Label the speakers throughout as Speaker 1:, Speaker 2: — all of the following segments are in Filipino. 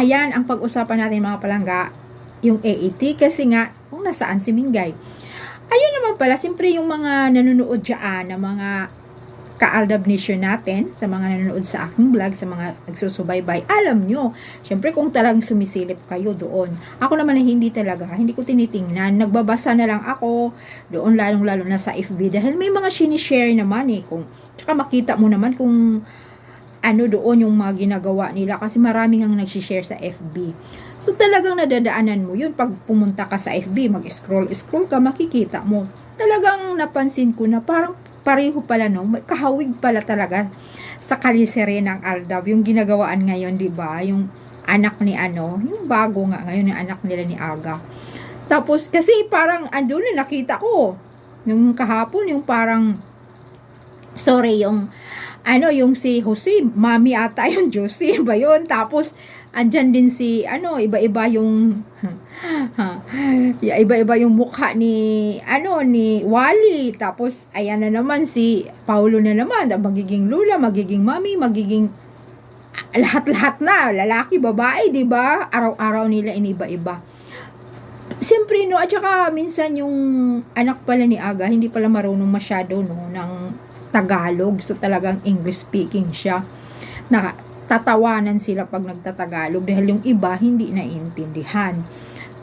Speaker 1: ayan ang pag-usapan natin mga palangga, yung AAT kasi nga, kung nasaan si Mingay. Ayun naman pala, siyempre yung mga nanonood dyan, na mga ka-Aldab Nation natin, sa mga nanonood sa aking vlog, sa mga nagsusubaybay, alam nyo, syempre kung talagang sumisilip kayo doon. Ako naman ay hindi talaga, hindi ko tinitingnan, nagbabasa na lang ako doon, lalong-lalo na sa FB, dahil may mga sinishare naman eh, kung, tsaka makita mo naman kung ano doon yung mga ginagawa nila, kasi maraming ang nagsishare sa FB. So talagang nadadaanan mo yun, pag pumunta ka sa FB, mag-scroll-scroll ka, makikita mo. Talagang napansin ko na parang pareho pala no, kahawig pala talaga sa kalisere ng Aldab, yung ginagawaan ngayon, di ba? Yung anak ni ano, yung bago nga ngayon, yung anak nila ni Aga. Tapos, kasi parang, andun na nakita ko, nung kahapon, yung parang, sorry, yung, ano, yung si Jose, mami ata yung Josie, ba yun? Tapos, andyan din si, ano, iba-iba yung, ya, iba-iba yung mukha ni, ano, ni Wally. Tapos, ayan na naman si Paulo na naman, magiging lula, magiging mami, magiging ah, lahat-lahat na, lalaki, babae, di ba? Araw-araw nila iniba-iba. Siyempre, no, at saka minsan yung anak pala ni Aga, hindi pala marunong masyado, no, ng Tagalog. So, talagang English speaking siya. Na, tatawanan sila pag nagtatagalog dahil yung iba hindi naiintindihan.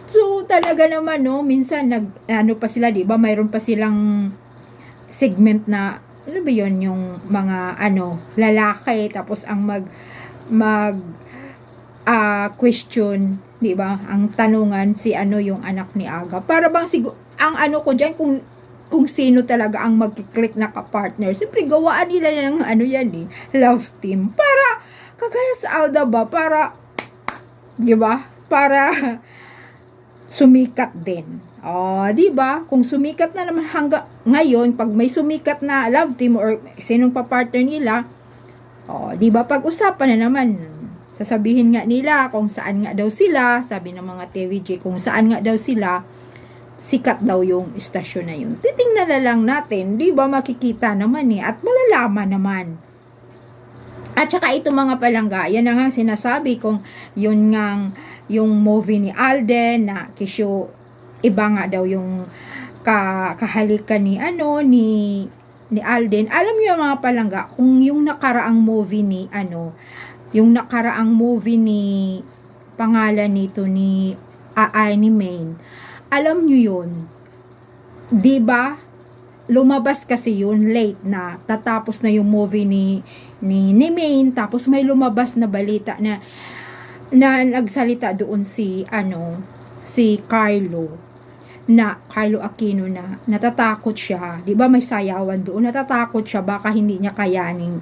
Speaker 1: So, talaga naman, no, minsan, nag, ano pa sila, di ba, mayroon pa silang segment na, ano ba yun, yung mga, ano, lalaki, tapos ang mag, mag, ah, question, di ba, ang tanungan si, ano, yung anak ni Aga. Para bang, siguro, ang ano ko dyan, kung, kung sino talaga ang magkiklik na kapartner. Siyempre, gawaan nila ng, ano yan, eh, love team. Para, kagaya sa Alda ba, para, di ba, para, sumikat din. Oh, 'di ba? Kung sumikat na naman hangga ngayon, pag may sumikat na love team or sinong pa-partner nila, oh, 'di ba? Pag-usapan na naman, sasabihin nga nila kung saan nga daw sila, sabi ng mga TVJ kung saan nga daw sila, sikat daw yung istasyon na yun. Titingnan na lang natin, 'di ba? Makikita naman eh at malalaman naman. At saka ito mga palangga, yan na nga sinasabi kung yun ngang yung movie ni Alden na kisyo iba nga daw yung ka, kahalikan ni ano ni ni Alden. Alam niyo mga palangga, kung yung nakaraang movie ni ano, yung nakaraang movie ni pangalan nito ni Aay ni Maine. Alam niyo yun. ba? lumabas kasi yun late na tatapos na yung movie ni ni, ni Maine tapos may lumabas na balita na na nagsalita doon si ano si Carlo na Carlo Aquino na natatakot siya. 'di ba may sayawan doon? Natatakot siya baka hindi niya kayaning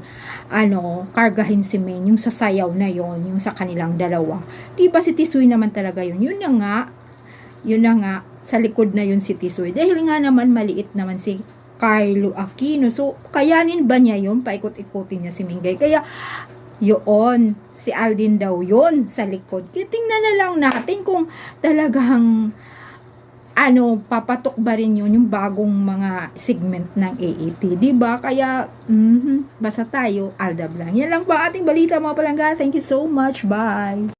Speaker 1: ano kargahin si Maine yung sasayaw na yon yung sa kanilang dalawa. 'di ba si Tisoy naman talaga yun? Yun na nga yun na nga sa likod na yun si Tisoy. Dahil nga naman maliit naman si Carlo Aquino. So, kayanin ba niya yun? Paikot-ikotin niya si Mingay. Kaya, yun, si Aldin daw yun sa likod. Kaya tingnan na lang natin kung talagang ano, papatok ba rin yun yung bagong mga segment ng AAT, ba? Kaya, mm basta tayo, Aldab lang. Yan lang ang ating balita mga palangga. Thank you so much. Bye!